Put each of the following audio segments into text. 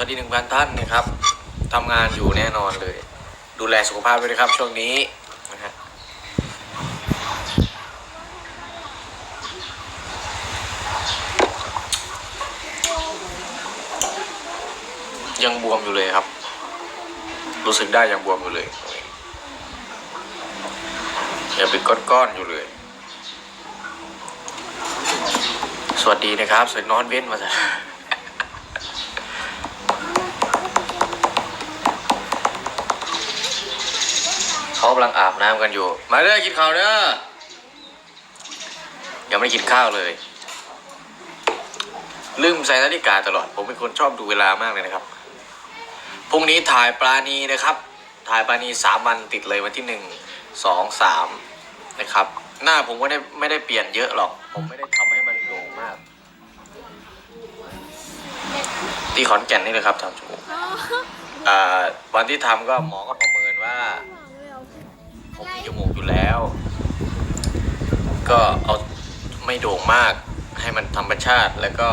วัสดีหนึ่งพันท่านนะครับทำงานอยู่แน่นอนเลย ดูแลสุขภาพด้วยนะครับช่วงนี้นะฮะยังบวมอยู่เลยครับ รู้สึกได้ยังบวมอยู่เลยยังเป็นก้อนๆอยู่เลย สวัสดีนะครับสวยนอนเว้นมาซะ เขากำลังอาบน้ำกันอยู่ มาเด้อกินข้าวเด้อยังไม่ได้กินข้าวเลย ลืมใส่นาฬิกาตลอด ผมเป็นคนชอบดูเวลามากเลยนะครับ พรุ่งนี้ถ่ายปลาณีนะครับ ถ่ายปลาณีสามวันติดเลยวันที่หนึ่งสองสามนะครับ หน้าผมก็ได้ไม่ได้เปลี่ยนเยอะหรอก ผมไม่ได้ทำให้มันโด่งมาก ที่ขอนแก่นนี่เลยครับทำจมูกอ่าวันที่ทำก็หมอก็ประเมินว่าผมมีจมูกอยู่ แล้ว ก็เอาไม่โด่งมากให้มันธรรมชาติแล้วก็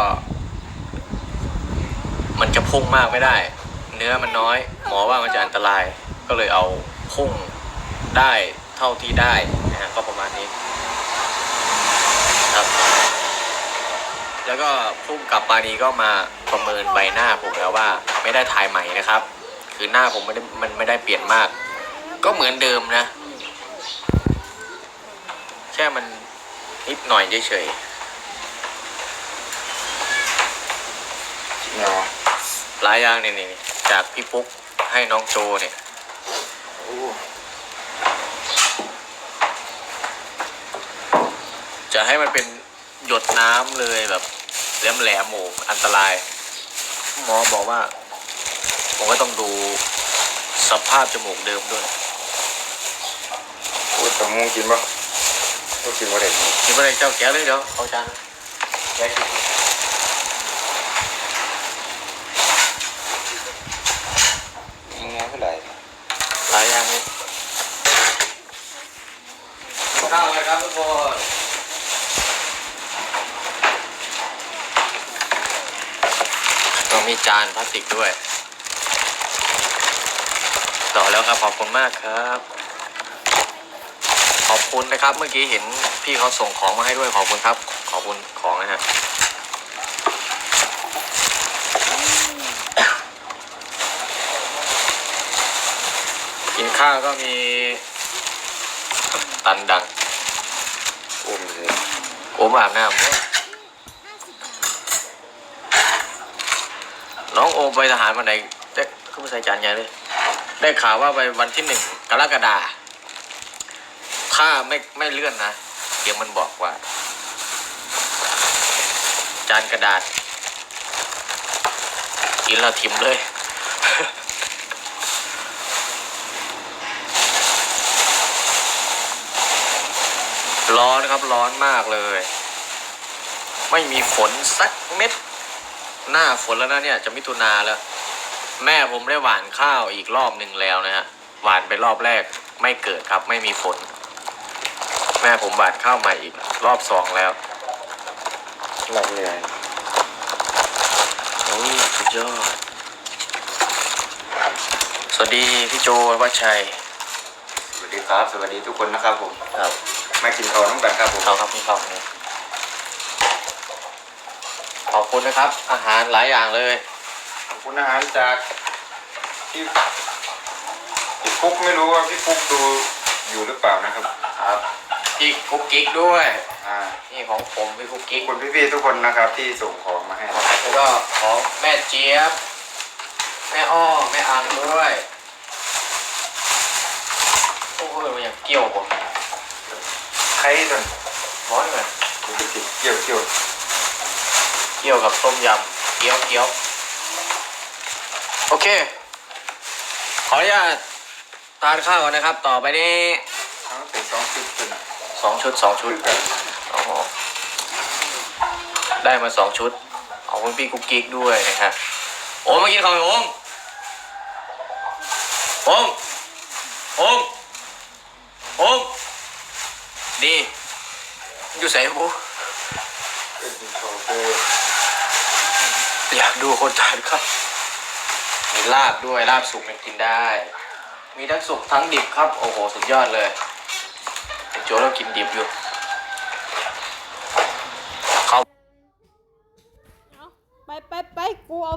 มันจะพุ่งมากไม่ได้ เนื้อมันน้อย หมอว่ามันจะอันตรายก็เลยเอาพุ่งได้เท่าที่ได้นะฮะก็ประมาณนี้ครับแล้วก็พุ่งกับปานีก็มาประเมินใบหน้าผมแล้วว่าไม่ได้ถ่ายใหม่นะครับ คือหน้าผมไม่ได้มันไม่ได้เปลี่ยนมาก ก็เหมือนเดิมนะ แค่มันนิดหน่อยเฉยเนาะๆหลายอย่างเนี่ยนี่จากพี่ปุ๊กให้น้องโจเนี่ยโอ้จะให้มันเป็นหยดน้ำเลยแบบแหลมแหลมๆโอ้อันตราย หมอบอกว่า ผมก็ต้องดูสภาพจมูกเดิมด้วย โหตะมงกินปะก็กินว่าเด็กนี่ไม่ได้เจ้าแก้วเลยเดี๋ยวเอาจานแก้วกินยังไงเท่าไหร่หลายอย่างเลยข้าวเลยครับทุกคนต้องมีจานพลาสติกด้วย ต่อแล้วครับ ขอบคุณมากครับข อบคุณนะครับ เมื่อกี้เห็นพี่เขาส่งของมาให้ด้วยขอบคุณครับ ขอบคุณของนะฮะกินข้าวก็มีตันดังอุ้มเลยโอมอาบน้ำด้น้องโอมไปทหารวันไหนได้ขึ้นมาใส่จานใหญ่เลย ได้ข่าวว่าไปวันที่หนึ่งกรกฎา ถ้าไม่ไม่เลื่อนนะ เดี๋ยวมันบอกว่า จานกระดาษ กินแล้วทิมเลย ร้อนครับร้อนมากเลย ไม่มีฝนสักเม็ด หน้าฝนแล้วนะเนี่ย จะมิถุนาแล้ว แม่ผมได้หว่านข้าวอีกรอบหนึ่งแล้วนะฮะหว่านไปรอบแรกไม่เกิดครับไม่มีฝน ม่ผมหว่านข้าวใหม่อีกรอบสองแล้วหลับเหนื่อยโอ้สุดยอด สวัสดีพี่โจวัชชัย สวัสดีครับ สวัสดีทุกคนนะครับผมครับมากินข้าวน้องกันครับผม เขาครับพี่เขาเนี่ยขอบคุณนะครับ อาหารหลายอย่างเลย ขอบคุณอาหารจากพี่พี่ฟุกไม่รู้ว่าพี่ฟุกดูอยู่หรือเปล่านะครับ ครับ พี่กุ๊กกิ๊กด้วย อ่านี่ของผมพี่กุ๊กขอกิ๊บกคุณพี่ๆทุกคนนะครับที่ส่งของมาให้แล้วก็ของแม่เจี๊ยบ แม่อ้อแม่อังด้วยโอ้ยมันยังเกี่ยวผมใครตอนร้อนเลยเกี่ยวเกี่ยวเกี่ยวกับต้มยำเกี๊ยวเกี๊ยวโอเค ขออนุญาตทานข้าวก่อนนะครับ ต่อไปนี้ ทั้งเป็นสองชุดเป็นส องชุดสองชุดกันอ๋อได้มาสองชุดขอบคุณพี่กุ๊กกิ๊กด้วยนะฮะโอมมากินข้าวไหมโอมโอมโอมโอมดี อยู่ใส่บูอยากดูคนทานข้าวมีลาบด้วยลาบสุกยังกินได้ มีทั้งสุกทั้งดิบครับ โอ้โห สุดยอดเลย โจ้เรากินดิบอยู่ไปไปไปกูเอา